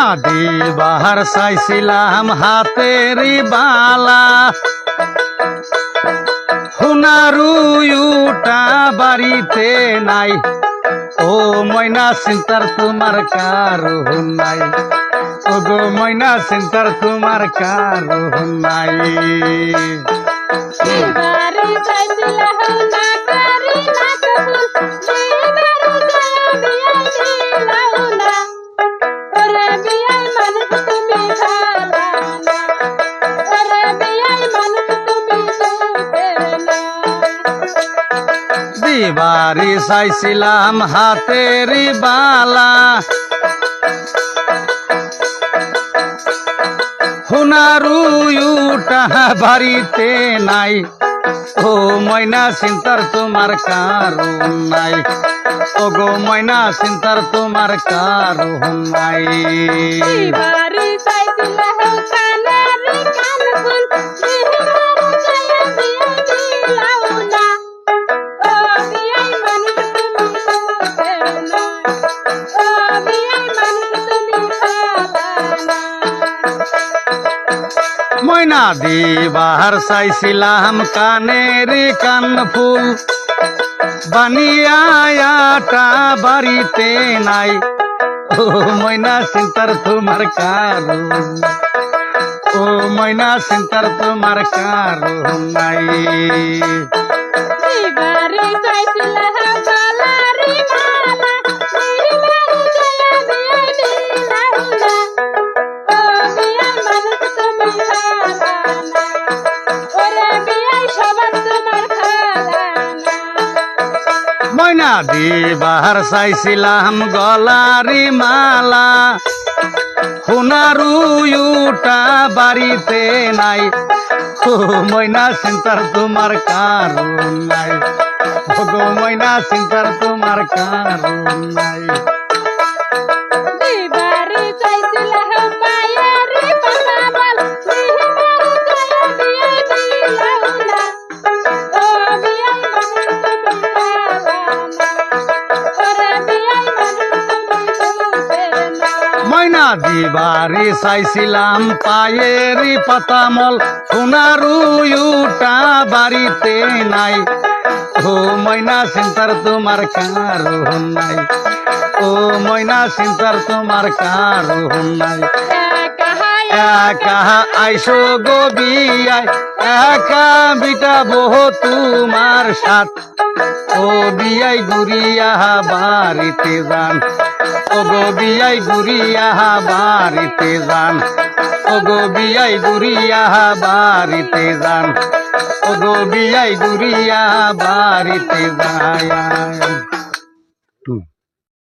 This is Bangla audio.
দিবার চাইছিলাম হাতেরই বালা। হুনারুটা বাড়িতে নাই। ও ময়না চিন্তার তোমার কারু নাই। ও গো ময়না চিন্তার তোমার কারু নাই। দিবারি চাইছিলাম হাতেরই বালা। হুনারুটা বাড়িতে নাই। ও ময়না চিন্তার তোমার কারণ নাই। ও গো ময়না চিন্তার তোমার কারণ নাই। বাড়ি চাইছিলা দিবার চাইছিলাম কানের কান ফুল। বানিয়াটা বাড়িতে নাই। ও ময়না চিন্তার তোমার কারণ ও ময়না চিন্তার তোমার কারণ নাই। দিবারি দিবার চাইছিলাম গলারি মালা। সোনারুটা বাড়িতে নাই। মইনা চিন্তার তোমার কারণ নাই। মইনা চিন্তার তোমার কারণ নাই। ময়না দিবারি চাইছিলাম পায়েরি পাতামল সোনারুটা বাড়িতে নাই। ও ময়না চিন্তার তোমার কারণ নাই। ও ময়না চিন্তার তোমার কারণ নাই। একা আইসো গো বিয়াই একা বিটাবো তোমার সাথ ও বিয়াই গুড়িয়া বাড়িতে যান ও গো বিয়াই গুড়িয়া বাড়িতে যান। ও গো বিয়াই আহা বাড়িতে যান। ও গো বিয়াই গুড়িয়া বাড়িতে যায়